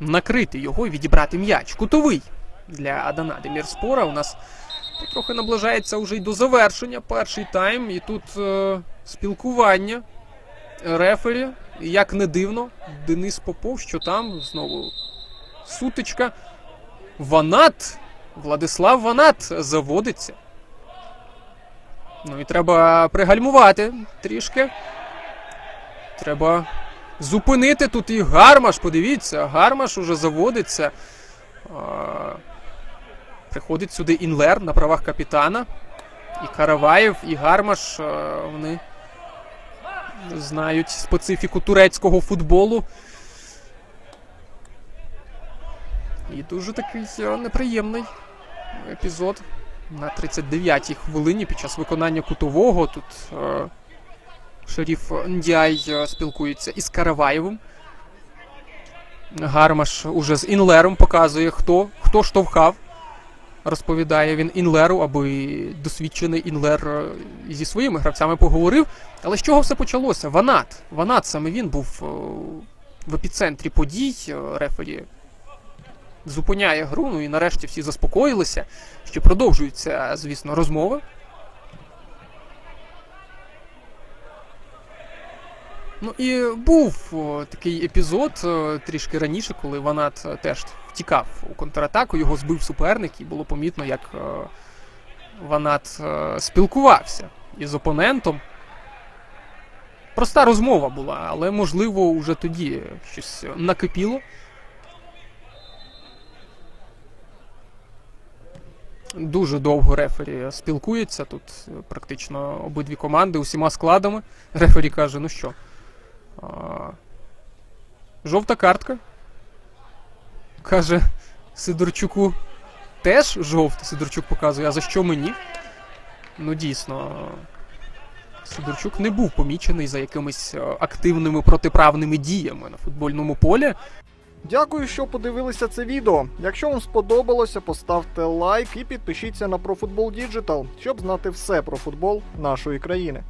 накрити його і відібрати м'яч. Кутовий для Адана Демірспора. У нас трохи наближається вже й до завершення перший тайм. І тут е, спілкування рефері. Як не дивно, Денис Попов, що там знову сутичка. Ванат. Владислав Ванат заводиться. Ну і треба пригальмувати трішки. Треба зупинити тут і Гармаш. Подивіться, Гармаш уже заводиться. Приходить сюди Інлер на правах капітана. І Караваєв, і Гармаш. вони знають специфіку турецького футболу. І дуже такий е, неприємний епізод на 39-й хвилині під час виконання кутового. Тут е, шеріф Ndяй е, спілкується із Караваєвим. Гармаш уже з Інлером показує, хто, хто штовхав. Розповідає він Інлеру, аби досвідчений Інлер е, зі своїми гравцями поговорив. Але з чого все почалося? Ванат. Ванат саме він був е, в епіцентрі подій. Рефері зупиняє гру, ну і нарешті всі заспокоїлися. Ще продовжуються, звісно, розмови. Ну і був такий епізод трішки раніше, коли Ванат е, теж втікав у контратаку, його збив суперник, і було помітно, як е, Ванат е, спілкувався із опонентом. Проста розмова була, але можливо вже тоді щось накипіло. Дуже довго рефері спілкується. Тут практично обидві команди усіма складами. Рефері каже: ну що, жовта картка. Каже Сидорчуку теж жовта. Сидорчук показує, а за що мені? Ну, дійсно. Сидорчук не був помічений за якимись е, активними протиправними діями на футбольному полі. Дякую, що подивилися це відео. Якщо вам сподобалося, поставте лайк і підпишіться на ProFootball Digital, щоб знати все про футбол нашої країни.